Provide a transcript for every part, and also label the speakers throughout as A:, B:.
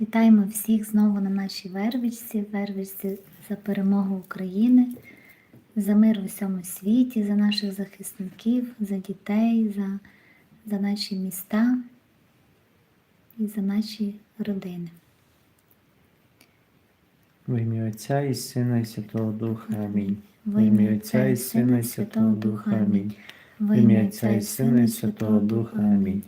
A: Вітаємо всіх знову на нашій вервичці, вервичці за перемогу України, за мир у всьому світі, за наших захисників, за дітей, за, за наші міста і за наші родини.
B: В ім'я Отця і Сина, і Святого Духа. Амінь.
A: Во ім'я Отця і Сина, і Святого Духа. Амінь. Во ім'я Отця і Сина, і Святого Духа. Амінь.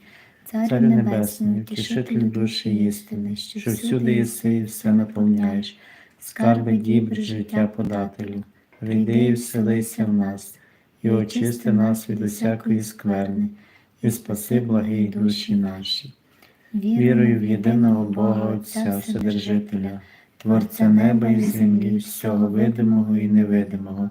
A: Царю Небесний, утішителю душі істини, що всюди єси і все наповняєш, скарби дібр життя подателю, прийди і вселися в нас, і очисти нас від усякої скверни, і спаси благі душі наші. Вірую в єдиного Бога Отця Вседержителя, Творця неба і землі, всього видимого і невидимого,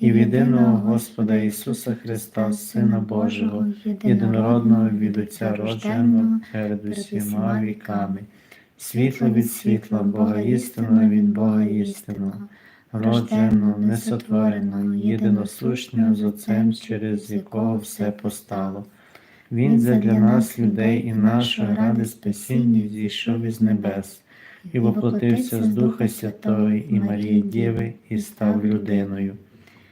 A: і в єдиного Господа Ісуса Христа, Сина Божого, єдинородного від Отця родженого перед усіма віками, світло від світла, Бога істинного від Бога істинного, родженого, несотвореного, єдиносущного з Отцем, через якого все постало. Він задля нас, людей і нашого ради спасіння зійшов із небес і воплотився з Духа Святого і Марії Діви і став людиною.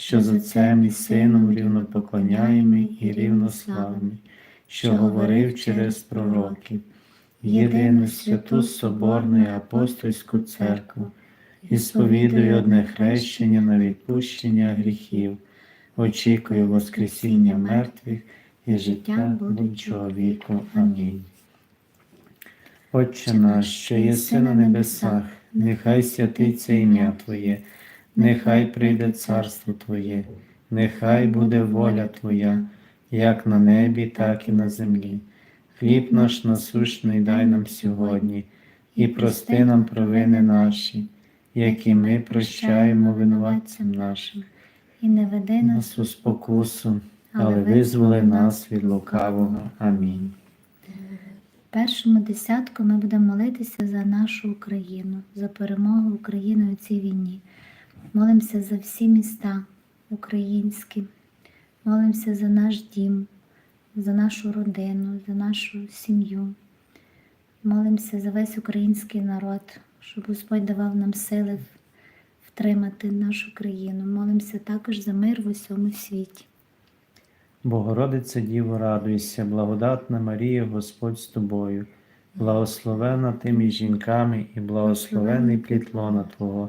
A: що з Отцем і Сином рівнопоклоняємий і рівнославний, що говорив через пророків, єдину святу Соборну і апостольську церкву, і сповідую одне хрещення на відпущення гріхів, очікую Воскресіння мертвих і життя будучого віку. Амінь. Отче наш, що єси на небесах, нехай святиться ім'я Твоє, нехай прийде царство Твоє, нехай буде воля Твоя, як на небі, так і на землі. Хліб наш насущний дай нам сьогодні, і прости нам провини наші, які ми прощаємо винуватцям нашим, і не веди нас у спокусу, але визволи нас від лукавого. Амінь. Першому десятку ми будемо молитися за нашу Україну, за перемогу України у цій війні. Молимося за всі міста українські, молимося за наш дім, за нашу родину, за нашу сім'ю. Молимося за весь український народ, щоб Господь давав нам сили втримати нашу країну. Молимося також за мир в усьому світі.
C: Богородице Діво, радуйся, благодатна Марія, Господь з тобою, благословена ти між жінками і благословений плід лона Твого,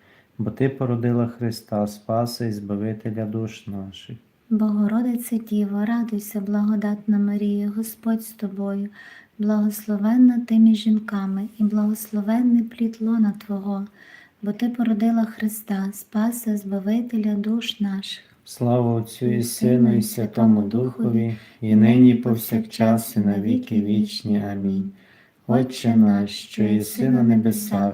C: бо Ти породила Христа, Спаса і Збавителя душ наших.
A: Богородице Діво, радуйся, благодатна Марія, Господь з тобою, благословенна ти між жінками, і благословенний плід лона Твого, бо Ти породила Христа, Спаса, Збавителя душ наших.
C: Слава Отцю і Сину, і Святому Духові, і нині, і повсякчас, і на віки вічні. Амінь. Отче наш, що єси на небесах,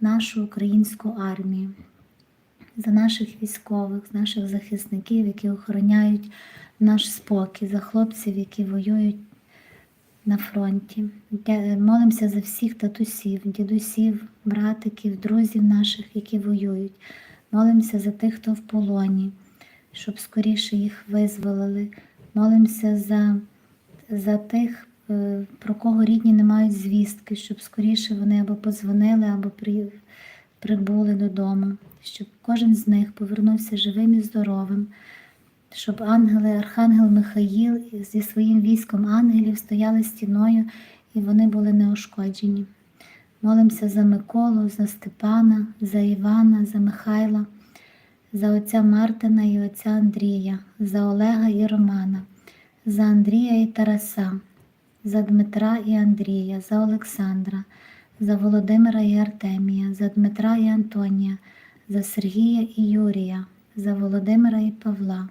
A: нашу українську армію, за наших військових, за наших захисників, які охороняють наш спокій, за хлопців, які воюють на фронті. Молимося за всіх татусів, дідусів, братиків, друзів наших, які воюють. Молимося за тих, хто в полоні, щоб скоріше їх визволили. Молимося за за тих, про кого рідні не мають звістки, щоб скоріше вони або подзвонили, або при, прибули додому, щоб кожен з них повернувся живим і здоровим, щоб ангели, архангел Михаїл зі своїм військом ангелів стояли стіною і вони були неушкоджені. Молимося за Миколу, за Степана, за Івана, за Михайла, за отця Мартина і отця Андрія, за Олега і Романа, за Андрія і Тараса, за Дмитра і Андрія, за Олександра, за Володимира і Артемія, за Дмитра і Антонія, за Сергія і Юрія, за Володимира і Павла,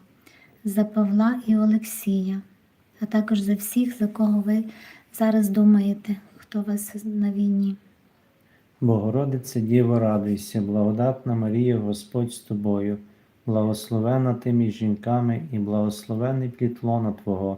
A: за Павла і Олексія, а також за всіх, за кого ви зараз думаєте, хто вас на війні.
C: Богородице Діво, радуйся, благодатна Марія, Господь з тобою, благословена ти між жінками і благословений плід лона Твого,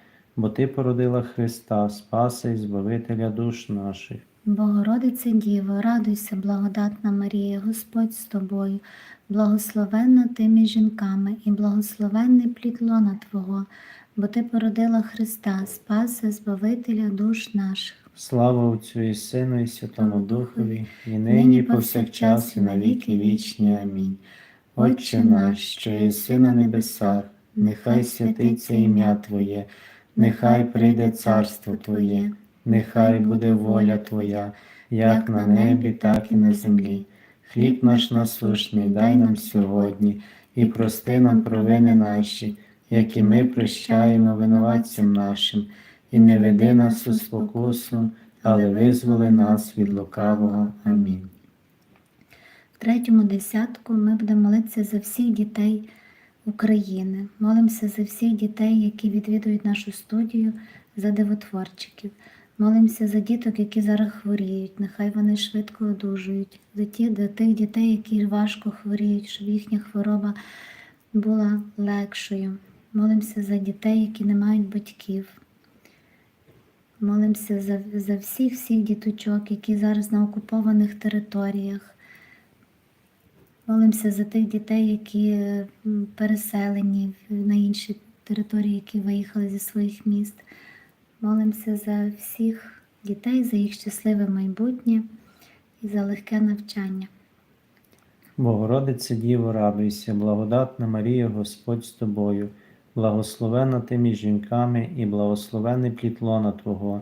C: бо Ти породила Христа, Спаса і Збавителя душ наших.
A: Богородице Діво, радуйся, благодатна Марія, Господь з тобою, благословенна ти між жінками, і благословенний плід лона Твого, бо Ти породила Христа, Спаса, Збавителя душ наших.
C: Слава Отцю і Сину, і Святому Духові, і
A: нині
C: нині, і
A: повсякчас,
C: повсякчас, і на віки вічні. Амінь. Отче наш, що єси на небесах, нехай святиться ім'я Твоє, нехай прийде царство Твоє, нехай буде воля Твоя, як на небі, так і на землі. Хліб наш насущний дай нам сьогодні, і прости нам провини наші, як і ми прощаємо винуватцям нашим, і не веди нас у спокусу, але визволи нас від лукавого. Амінь.
A: В третьому десятку ми будемо молитися за всіх дітей України. Молимося за всіх дітей, які відвідують нашу студію, за дивотворчиків. Молимося за діток, які зараз хворіють. Нехай вони швидко одужують. За тих дітей, які важко хворіють, щоб їхня хвороба була легшою. Молимося за дітей, які не мають батьків. Молимося за, за всіх всіх діточок, які зараз на окупованих територіях. Молимося за тих дітей, які переселені на інші території, які виїхали зі своїх міст. Молимося за всіх дітей, за їх щасливе майбутнє і за легке навчання.
C: Богородице Діво, радуйся, благодатна Марія, Господь з тобою, благословена ти між жінками і благословений плід лона Твого,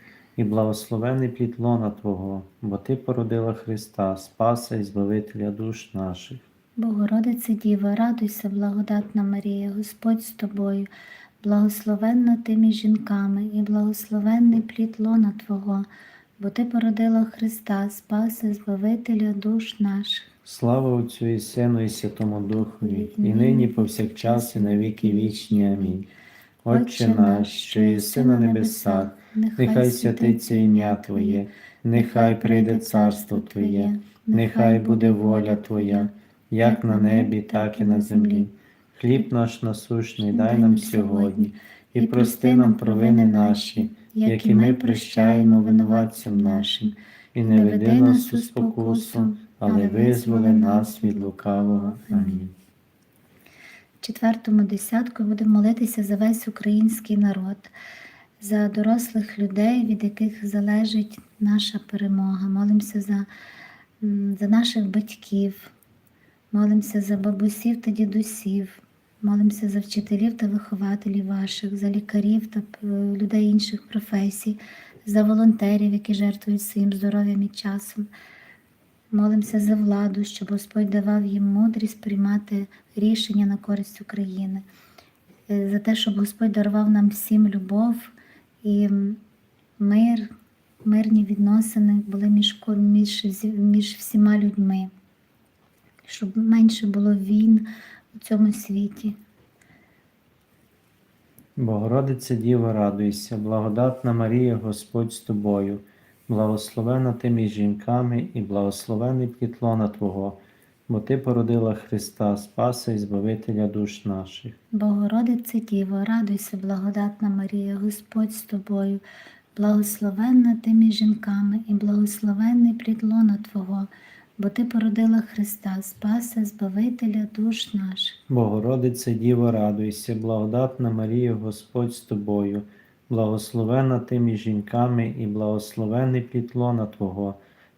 C: і благословений плід лона Твого, бо Ти породила Христа, Спаса і Збавителя душ наших.
A: Богородице Діво, радуйся, благодатна Марія, Господь з тобою, благословенна ти між жінками, і благословенний плід лона Твого, бо ти породила Христа, Спаси, Збавителя душ наших.
C: Слава Отцю і Сину і Святому Духові, і нині повсякчас і на віки вічні. Амінь. Отче наш, що єси на небесах, нехай святиться ім'я Твоє, нехай прийде царство Твоє, нехай буде воля Твоя, як на небі, так і на землі. Хліб наш насущний дай нам сьогодні, і прости нам провини наші, як і ми прощаємо винуватцям нашим, і не веди нас у спокусу, але визволи нас від лукавого. Амінь.
A: В четвертому десятку будемо молитися за весь український народ, за дорослих людей, від яких залежить наша перемога. Молимося за, за наших батьків, молимося за бабусів та дідусів, молимося за вчителів та вихователів ваших, за лікарів та людей інших професій, за волонтерів, які жертвують своїм здоров'ям і часом. Молимося за владу, щоб Господь давав їм мудрість приймати рішення на користь України, Е, за те, щоб Господь дарував нам всім любов і мир, мирні відносини були між, між, між всіма людьми, щоб менше було війн у цьому світі.
C: Богородице Діво, радуйся, благодатна Марія, Господь з тобою, благословена ти між жінками і благословений плід лона Твого, бо Ти породила Христа, Спаса і Збавителя душ наших.
A: Богородице Діво, радуйся, благодатна Марія, Господь з тобою, благословенна ти між жінками, і благословенний плід Твого, бо Ти породила Христа, Спаса, Збавителя душ наших.
C: Богородице Діво, радуйся, благодатна Марія, Господь з тобою, благословена ти між жінками і благословений плід лона Твого,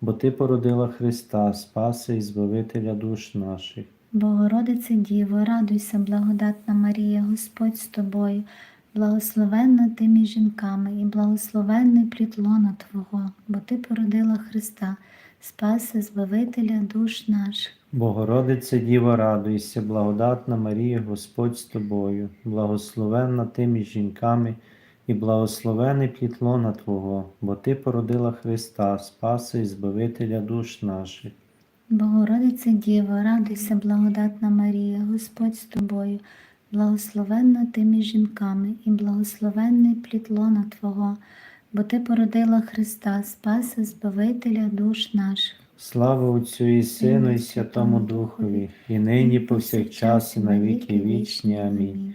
C: бо Ти породила Христа, Спаса і Збавителя душ наших.
A: Богородице Діво, радуйся, благодатна Марія, Господь з тобою, благословенна ти між жінками, і благословенний плід лона Твого, бо Ти породила Христа, Спаса, Збавителя душ наших.
C: Богородице Діво, радуйся, благодатна Марія, Господь з тобою, благословенна ти між жінками і благословений плід лона Твого, бо Ти породила Христа, Спаса і Збавителя душ наших.
A: Богородице Діво, радуйся, благодатна Марія, Господь з тобою, благословенна ти між жінками, і благословенний плід лона Твого, бо Ти породила Христа, Спаса, Збавителя душ наших.
C: Слава Отцю і Сину, і Святому Духові, і нині повсякчас, і на віки вічні. Амінь.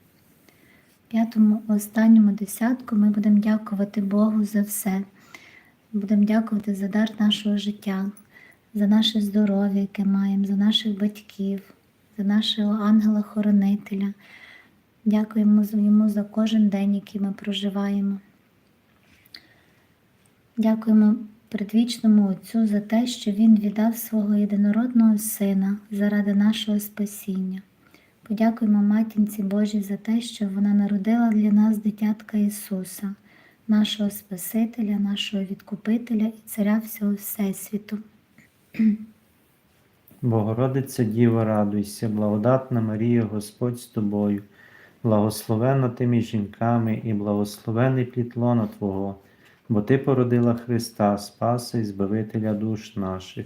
A: П'ятому останньому десятку ми будемо дякувати Богу за все. Будемо дякувати за дар нашого життя, за наше здоров'я, яке маємо, за наших батьків, за нашого ангела-хоронителя. Дякуємо йому за кожен день, який ми проживаємо. Дякуємо предвічному Отцю за те, що Він віддав свого єдинородного Сина заради нашого спасіння. Подякуємо Матінці Божій за те, що вона народила для нас дитятка Ісуса, нашого Спасителя, нашого Відкупителя і Царя всього Всесвіту.
C: Богородице Діво, радуйся, благодатна Марія, Господь з тобою, благословенна ти між жінками і благословений плід лона Твого, бо Ти породила Христа, Спаса і Збавителя душ наших.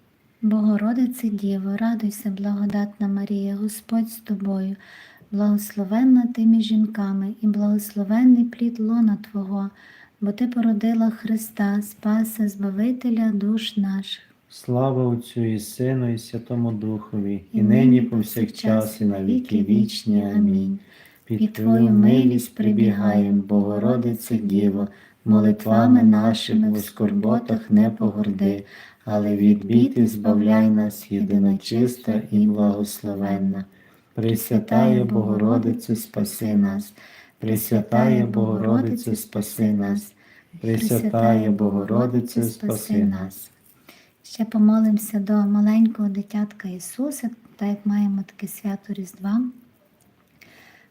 A: Богородице Діво, радуйся, благодатна Марія, Господь з тобою, благословенна ти між жінками, і благословенний плід лона Твого, бо Ти породила Христа, Спаса, Збавителя душ наших.
C: Слава Отцю і Сину, і Святому Духові,
A: І нині повсякчас, і на віки вічні. Амінь. Під Твою милість прибігаєм, Богородице Діво, молитвами нашими в скорботах не погорди, але від бід збавляй нас, єдина чиста і благословенна. Пресвятає Богородице, спаси нас, Пресвятає Богородице, спаси нас, Пресвятає Богородице, спаси нас. Ще помолимося до маленького дитятка Ісуса, так як маємо таке свято Різдва.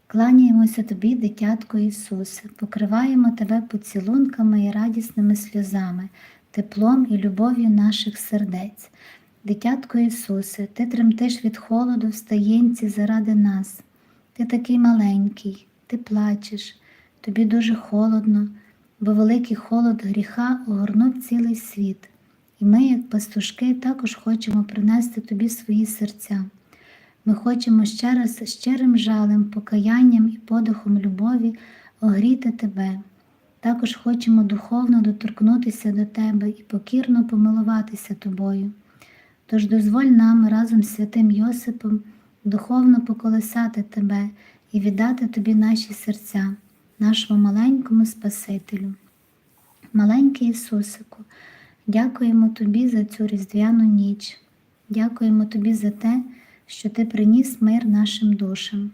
A: Кланяємося тобі, дитятко Ісусе, покриваємо тебе поцілунками і радісними сльозами, теплом і любов'ю наших сердець. Дитятко Ісусе, ти тремтиш від холоду в стаєнці заради нас. Ти такий маленький, ти плачеш, тобі дуже холодно, бо великий холод гріха огорнув цілий світ. І ми, як пастушки, також хочемо принести тобі свої серця. Ми хочемо ще раз щирим жалем, покаянням і подихом любові огріти тебе. Також хочемо духовно доторкнутися до тебе і покірно помилуватися тобою. Тож дозволь нам разом з святим Йосипом духовно поколисати тебе і віддати тобі наші серця, нашому маленькому Спасителю. Маленький Ісусику, дякуємо тобі за цю різдвяну ніч. Дякуємо тобі за те, що ти приніс мир нашим душам.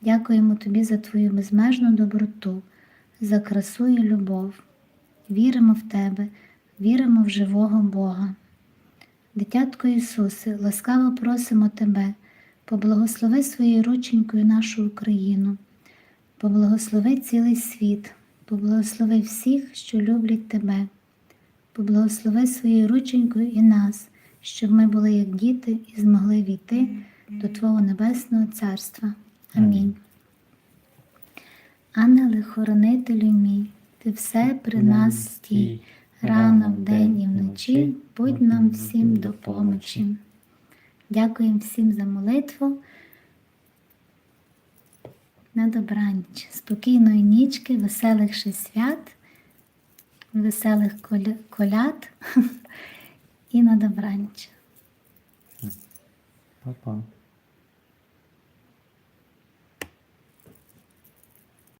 A: Дякуємо тобі за твою безмежну доброту, за красу і любов. Віримо в тебе, віримо в живого Бога. Дитятко Ісусе, ласкаво просимо Тебе, поблагослови своєю рученькою нашу Україну, поблагослови цілий світ, поблагослови всіх, що люблять Тебе, поблагослови своєю рученькою і нас, щоб ми були як діти і змогли війти до Твого Небесного Царства. Амінь. Ангеле, хоронителю мій, ти все при нас стій, рано вдень і вночі, будь нам всім до помочі. Дякуємо всім за молитву. На добраніч, спокійної нічки, веселих ще свят, веселих коля- коляд і на добраніч.
C: Па-па.